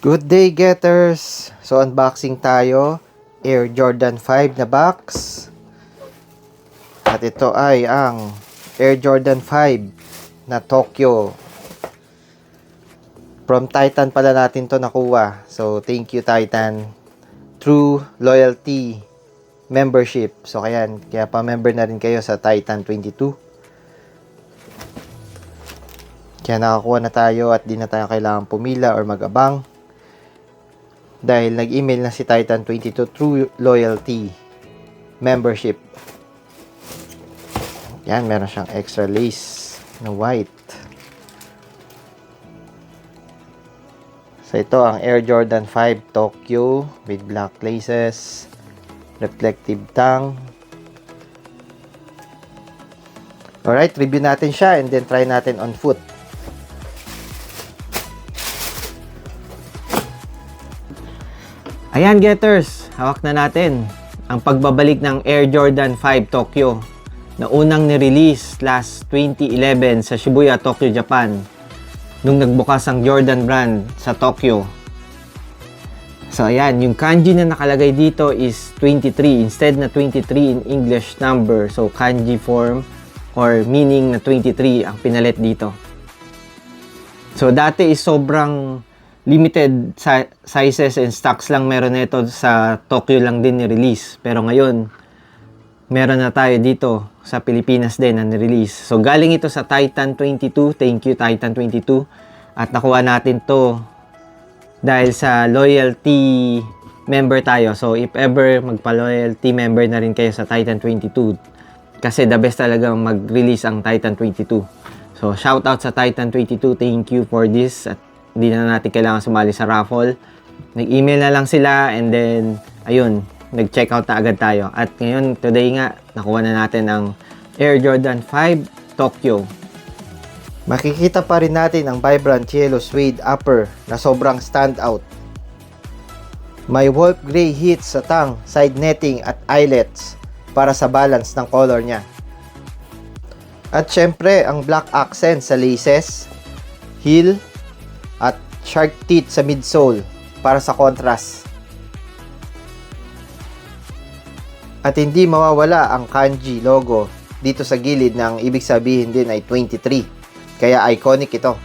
Good day getters! So unboxing tayo Air Jordan 5 na box. At ito ay ang Air Jordan 5 na Tokyo. From Titan pala natin to nakuha. So thank you Titan. True loyalty membership. So kaya, kaya pa-member na rin kayo sa Titan 22. Kaya nakakuha na tayo at di na tayo kailangan pumila or mag-abang dahil nag-email na si Titan22 True Loyalty membership. Yan, meron siyang extra lace na white. So ito ang Air Jordan 5 Tokyo with black laces, reflective tongue. Alright, review natin siya and then try natin on foot. Ayan getters, hawak na natin ang pagbabalik ng Air Jordan 5 Tokyo na unang ni-release last 2011 sa Shibuya, Tokyo, Japan nung nagbukas ang Jordan brand sa Tokyo. So ayan, yung kanji na nakalagay dito is 23 instead na 23 in English number. So kanji form or meaning na 23 ang pinalit dito. So dati is sobrang limited si- sizes and stocks lang meron nito sa Tokyo lang din ni-release. Pero ngayon, meron na tayo dito sa Pilipinas din na ni-release. So galing ito sa Titan 22. Thank you Titan 22. At nakuha natin to dahil sa loyalty member tayo. So if ever magpa-loyalty member na rin kayo sa Titan 22 kasi the best talaga mag-release ang Titan 22. So shout out sa Titan 22. Thank you for this at hindi na natin kailangan sumali sa raffle. Nag-email na lang sila and then ayun, nag-check out na agad tayo. At ngayon, today nga, nakuha na natin ang Air Jordan 5 Tokyo. Makikita pa rin natin ang vibrant yellow suede upper na sobrang standout. May wolf gray hits sa tang, side netting at eyelets para sa balance ng color niya. At syempre, ang black accent sa laces, heel, at shark teeth sa midsole para sa contrast. At hindi mawawala ang kanji logo dito sa gilid na ang ibig sabihin din ay 23. Kaya iconic ito.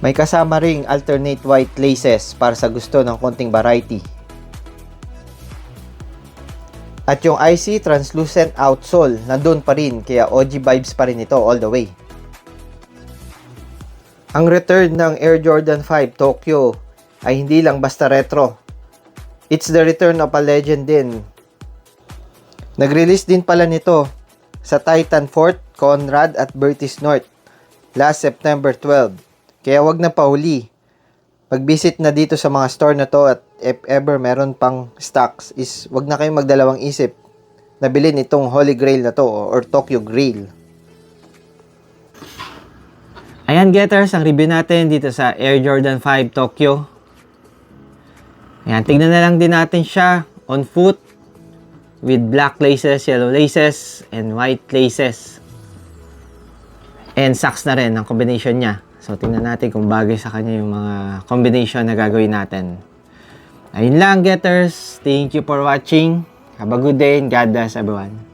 May kasama ring alternate white laces para sa gusto ng konting variety. At yung IC translucent outsole nandun pa rin kaya OG vibes pa rin ito all the way. Ang return ng Air Jordan 5 Tokyo ay hindi lang basta retro. It's the return of a legend din. Nag-release din pala nito sa Titan Fort, Conrad at Bertis North last September 12. Kaya wag na pauli. Mag-visit na dito sa mga store na to at if ever meron pang stocks is wag na kayong magdalawang isip na bilhin itong Holy Grail na to or Tokyo Grail. Ayan getters, ang review natin dito sa Air Jordan 5 Tokyo. Ayan, tignan na lang din natin siya on foot with black laces, yellow laces, and white laces. And socks na rin ang combination niya. So, tingnan natin kung bagay sa kanya yung mga combination na gagawin natin. Ayun lang, getters. Thank you for watching. Have a good day and God bless everyone.